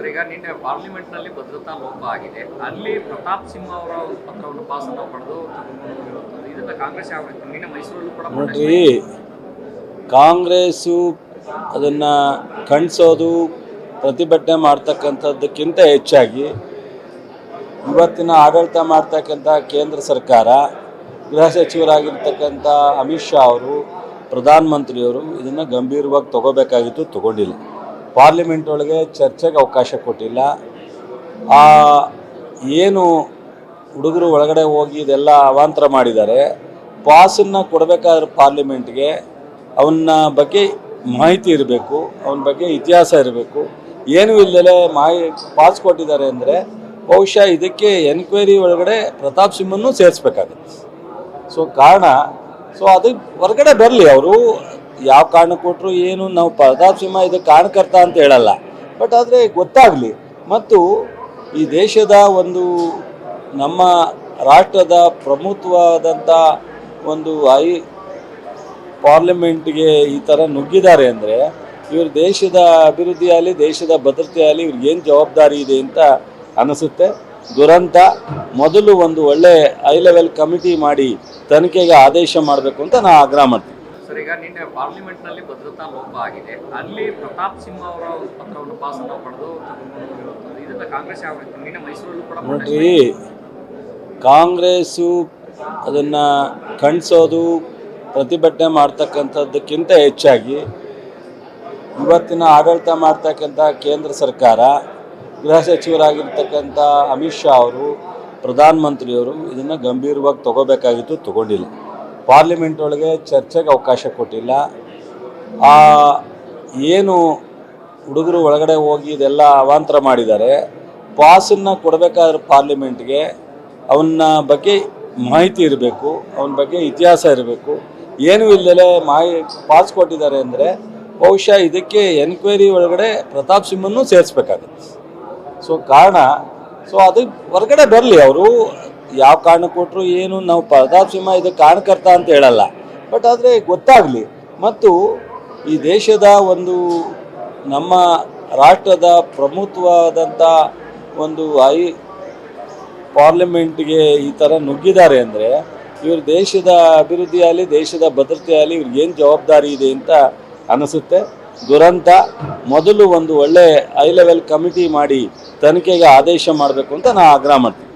Sir ಈಗ ನಿನ್ನೆ ಪಾರ್ಲಿಮೆಂಟ್ನಲ್ಲಿ ಭದ್ರತಾ ಲೋಪ ಆಗಿದೆ. ಅಲ್ಲಿ ಪ್ರತಾಪ್ ಸಿಂಹ ಅವರ ಪತ್ರವನ್ನು ಪಾಸನ್ನು ಪಡೆದು ಇದನ್ನ ಕಾಂಗ್ರೆಸ್ ಯಾವ ನಿನ್ನೆ ಮೈಸೂರಲ್ಲೂ ಕೂಡ ನೋಡ್ರಿ ಕಾಂಗ್ರೆಸ್ಸು ಅದನ್ನು ಖಂಡಿಸೋದು ಪ್ರತಿಭಟನೆ ಮಾಡ್ತಕ್ಕಂಥದ್ದಕ್ಕಿಂತ ಹೆಚ್ಚಾಗಿ ಇವತ್ತಿನ ಆಡಳಿತ ಮಾಡ್ತಕ್ಕಂಥ ಕೇಂದ್ರ ಸರ್ಕಾರ ಗೃಹ ಸಚಿವರಾಗಿರ್ತಕ್ಕಂಥ ಅಮಿತ್ ಶಾ ಅವರು ಪ್ರಧಾನಮಂತ್ರಿಯವರು ಇದನ್ನು ಗಂಭೀರವಾಗಿ ತಗೋಬೇಕಾಗಿತ್ತು ತಗೊಂಡಿಲ್ಲ. ಪಾರ್ಲಿಮೆಂಟ್ ಒಳಗೆ ಚರ್ಚೆಗೆ ಅವಕಾಶ ಕೊಟ್ಟಿಲ್ಲ. ಆ, ಏನು ಹುಡುಗರು ಒಳಗಡೆ ಹೋಗಿ ಇದೆಲ್ಲ ಅವಾಂತರ ಮಾಡಿದ್ದಾರೆ. ಪಾಸನ್ನು ಕೊಡಬೇಕಾದ್ರೆ ಪಾರ್ಲಿಮೆಂಟ್ಗೆ ಅವನ ಬಗ್ಗೆ ಮಾಹಿತಿ ಇರಬೇಕು, ಅವನ ಬಗ್ಗೆ ಇತಿಹಾಸ ಇರಬೇಕು. ಏನೂ ಇಲ್ಲದೆ ಮಾಹಿ, ಪಾಸ್ ಕೊಟ್ಟಿದ್ದಾರೆ ಅಂದರೆ ಬಹುಶಃ ಇದಕ್ಕೆ ಎನ್ಕ್ವೈರಿ ಒಳಗಡೆ ಪ್ರತಾಪ್ ಸಿಂಹನ್ನು ಸೇರಿಸ್ಬೇಕಾಗುತ್ತೆ. ಸೊ, ಕಾರಣ, ಸೊ, ಅದು ಹೊರಗಡೆ ಬರಲಿ, ಅವರು ಯಾವ ಕಾರಣ ಕೊಟ್ಟರು ಏನು, ನಾವು ಪ್ರತಾಪ್ ಸಿಂಹ ಇದು ಕಾರಣಕರ್ತ ಅಂತ ಹೇಳಲ್ಲ. ಬಟ್ ಆದರೆ ಗೊತ್ತಾಗಲಿ. ಮತ್ತು ಈ ದೇಶದ ಒಂದು ನಮ್ಮ ರಾಷ್ಟ್ರದ ಪ್ರಮುಖವಾದಂಥ ಒಂದು ಐ ಪಾರ್ಲಿಮೆಂಟ್ಗೆ ಈ ಥರ ನುಗ್ಗಿದ್ದಾರೆ ಅಂದರೆ ಇವರು ದೇಶದ ಅಭಿವೃದ್ಧಿಯಾಗಲಿ ದೇಶದ ಭದ್ರತೆಯಲ್ಲಿ ಇವ್ರಿಗೆ ಏನು ಜವಾಬ್ದಾರಿ ಇದೆ ಅಂತ ಅನಿಸುತ್ತೆ. ದುರಂತ ಮೊದಲು ಒಂದು ಒಳ್ಳೆ ಹೈ ಲೆವೆಲ್ ಕಮಿಟಿ ಮಾಡಿ ತನಿಖೆಗೆ ಆದೇಶ ಮಾಡಬೇಕು ಅಂತ ನಾನು ಆಗ್ರಹ ಮಾಡ್ತೀನಿ. ಸರ್ ಈಗ ನಿನ್ನೆ ಪಾರ್ಲಿಮೆಂಟ್ನಲ್ಲಿ ಭದ್ರತಾ ಲೋಪ ಆಗಿದೆ. ಅಲ್ಲಿ ಪ್ರತಾಪ್ ಸಿಂಹ ಅವರ ಪತ್ರವನ್ನು ಪಾಸನ್ನು ಪಡೆದು ಇದೆಲ್ಲ ಕಾಂಗ್ರೆಸ್ ಯಾವ ನಿನ್ನೆ ಮೈಸೂರಲ್ಲೂ ಕೂಡ ನೋಡ್ರಿ ಕಾಂಗ್ರೆಸ್ಸು ಅದನ್ನು ಖಂಡಿಸೋದು ಪ್ರತಿಭಟನೆ ಮಾಡ್ತಕ್ಕಂಥದ್ದಕ್ಕಿಂತ ಹೆಚ್ಚಾಗಿ ಇವತ್ತಿನ ಆಡಳಿತ ಮಾಡ್ತಕ್ಕಂಥ ಕೇಂದ್ರ ಸರ್ಕಾರ ಗೃಹ ಸಚಿವರಾಗಿರ್ತಕ್ಕಂಥ ಅಮಿತ್ ಶಾ ಅವರು ಪ್ರಧಾನಮಂತ್ರಿಯವರು ಇದನ್ನು ಗಂಭೀರವಾಗಿ ತಗೋಬೇಕಾಗಿತ್ತು ತಗೊಂಡಿಲ್ಲ. ಪಾರ್ಲಿಮೆಂಟ್ ಒಳಗೆ ಚರ್ಚೆಗೆ ಅವಕಾಶ ಕೊಟ್ಟಿಲ್ಲ. ಆ, ಏನು ಹುಡುಗರು ಒಳಗಡೆ ಹೋಗಿ ಇದೆಲ್ಲ ಅವಾಂತರ ಮಾಡಿದ್ದಾರೆ. ಪಾಸನ್ನು ಕೊಡಬೇಕಾದ್ರೆ ಪಾರ್ಲಿಮೆಂಟ್ಗೆ ಅವನ ಬಗ್ಗೆ ಮಾಹಿತಿ ಇರಬೇಕು, ಅವನ ಬಗ್ಗೆ ಇತಿಹಾಸ ಇರಬೇಕು. ಏನೂ ಇಲ್ಲದೆ ಮಾಹಿ, ಪಾಸ್ ಕೊಟ್ಟಿದ್ದಾರೆ ಅಂದರೆ ಬಹುಶಃ ಇದಕ್ಕೆ ಎನ್ಕ್ವೈರಿ ಒಳಗಡೆ ಪ್ರತಾಪ್ ಸಿಂಹನ್ನು ಸೇರಿಸ್ಬೇಕಾಗುತ್ತೆ. ಸೊ, ಕಾರಣ, ಸೊ, ಅದು ಹೊರಗಡೆ ಬರಲಿ, ಅವರು ಯಾವ ಕಾರಣ ಕೊಟ್ಟರು ಏನು, ನಾವು ಪ್ರತಾಪ್ ಸಿಂಹ ಇದು ಕಾರಣಕರ್ತ ಅಂತ ಹೇಳಲ್ಲ. ಬಟ್ ಆದರೆ ಗೊತ್ತಾಗಲಿ. ಮತ್ತು ಈ ದೇಶದ ಒಂದು ನಮ್ಮ ರಾಷ್ಟ್ರದ ಪ್ರಮುಖವಾದಂಥ ಒಂದು ಐ ಪಾರ್ಲಿಮೆಂಟ್ಗೆ ಈ ಥರ ನುಗ್ಗಿದ್ದಾರೆ ಅಂದರೆ, ಇವರು ದೇಶದ ಅಭಿವೃದ್ಧಿ ಆಗಲಿ ದೇಶದ ಭದ್ರತೆ ಆಗಲಿ ಏನು ಜವಾಬ್ದಾರಿ ಇದೆ ಅಂತ ಅನಿಸುತ್ತೆ. ದುರಂತ, ಮೊದಲು ಒಂದು ಒಳ್ಳೆ ಹೈ ಲೆವೆಲ್ ಕಮಿಟಿ ಮಾಡಿ ತನಿಖೆಗೆ ಆದೇಶ ಮಾಡಬೇಕು ಅಂತ ನಾನು ಆಗ್ರಹ ಮಾಡ್ತೀನಿ.